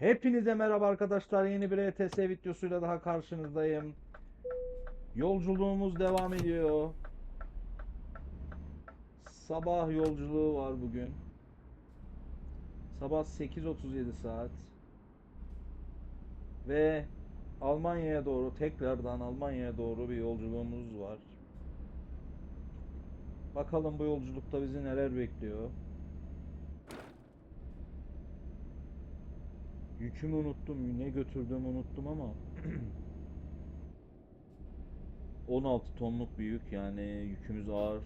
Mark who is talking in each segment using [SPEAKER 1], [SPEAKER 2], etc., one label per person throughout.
[SPEAKER 1] Hepinize merhaba arkadaşlar. Yeni bir ETS videosuyla daha karşınızdayım. Yolculuğumuz devam ediyor. Sabah yolculuğu var bugün. Sabah 8.37 saat. Ve Almanya'ya doğru tekrardan Almanya'ya doğru bir yolculuğumuz var. Bakalım bu yolculukta bizi neler bekliyor. Yükümü unuttum. Ne götürdüğümü unuttum ama 16 tonluk bir yük yani yükümüz ağır.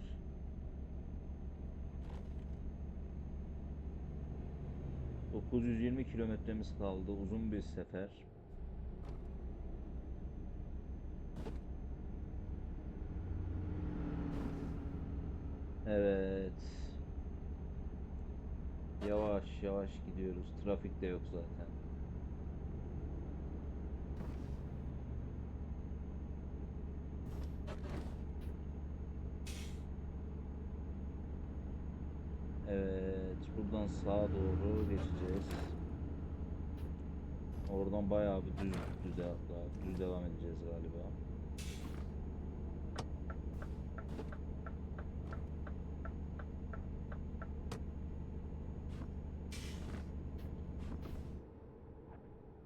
[SPEAKER 1] ...920 kilometremiz kaldı. Uzun bir sefer. Evet. Yavaş yavaş gidiyoruz. Trafik de yok zaten. Evet, buradan sağa doğru geçeceğiz. Oradan bayağı bir düz düz, düz devam edeceğiz galiba.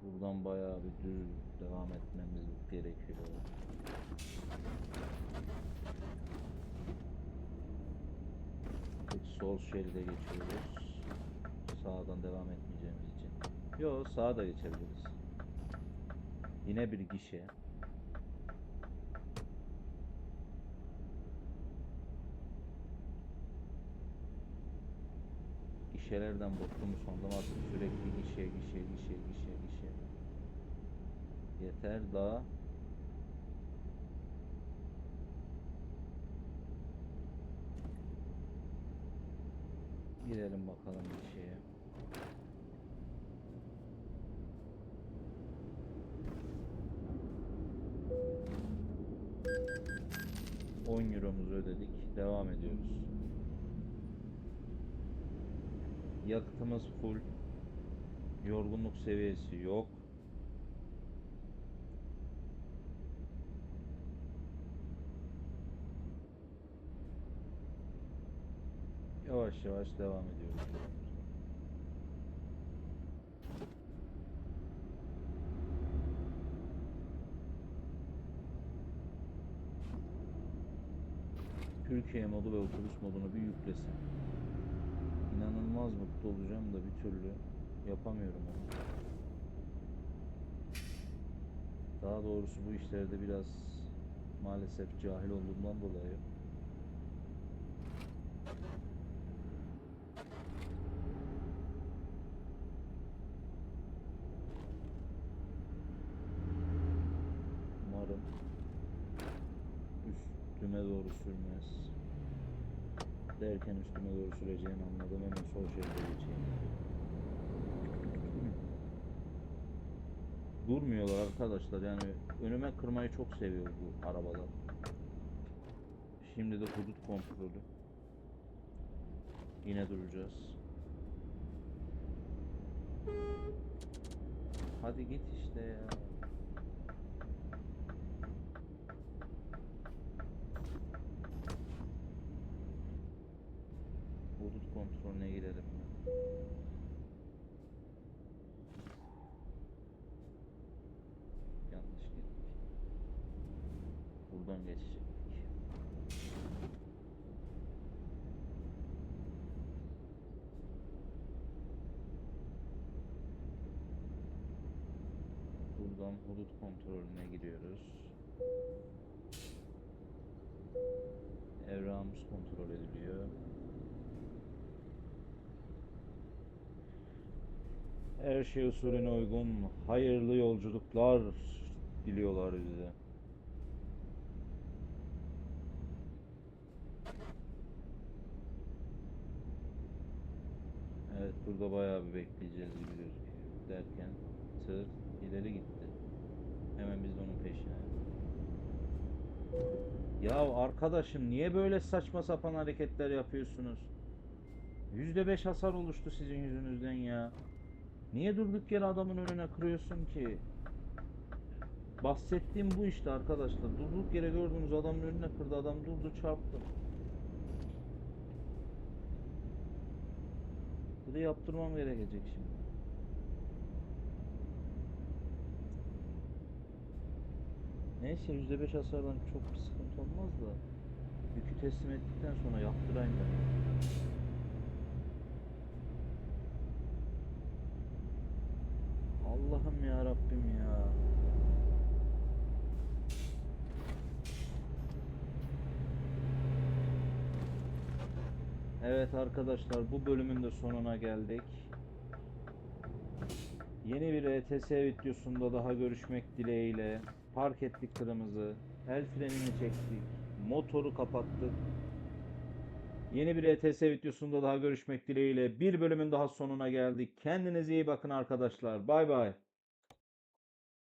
[SPEAKER 1] Buradan bayağı bir düz devam etmemiz gerekiyor. Sol şeride geçiyoruz. Sağdan devam etmeyeceğimiz için. Yo sağa da geçebiliriz. Yine bir gişe. Gişelerden bıktım sonunda artık sürekli gişe gişe gişe gişe gişe. Yeter daha. Girelim bakalım bir şeye. ...10 euromuzu ödedik. Devam ediyoruz. Yakıtımız full. Yorgunluk seviyesi yok. Yavaş yavaş devam ediyoruz. Türkiye modu ve otobüs modunu bir yüklesin. İnanılmaz mutlu olacağım da bir türlü yapamıyorum onu. Daha doğrusu bu işlerde biraz maalesef cahil olduğumdan dolayı üstüme doğru sürmez. Derken üstüme doğru süreceğini anladım. Hemen sol şeride geçeyim. Durmuyorlar arkadaşlar yani önüme kırmayı çok seviyor bu arabalar. Şimdi de hudut kontrolü. Yine duracağız. Hadi git işte ya. Kontrolüne girelim. Yanlış girdik. Buradan geçecektik. Buradan hudut kontrolüne giriyoruz. Evrağımız kontrol ediliyor. Her şey usulüne uygun hayırlı yolculuklar diliyorlar bize. Evet burada bayağı bir bekleyeceğiz gibi gözüküyor. Derken tır ileri gitti. Hemen biz de onun peşine. Ya arkadaşım niye böyle saçma sapan hareketler yapıyorsunuz? %5 hasar oluştu sizin yüzünüzden ya. Niye durduk yere adamın önüne kırıyorsun ki? Bahsettiğim bu işte arkadaşlar. Durduk yere gördüğünüz adamın önüne kırdı. Adam durdu çarptı. Bir de yaptırmam gerekecek şimdi. Neyse %5 hasardan çok bir sıkıntı olmaz da yükü teslim ettikten sonra yaptırayım ben. Allah'ım ya Rabbim ya. Evet arkadaşlar bu bölümün de sonuna geldik. Yeni bir ETS videosunda daha görüşmek dileğiyle. Park ettik tırımızı. El frenini çektik. Motoru kapattık. Yeni bir ETS videosunda daha görüşmek dileğiyle. Bir bölümün daha sonuna geldik. Kendinize iyi bakın arkadaşlar. Bay bay.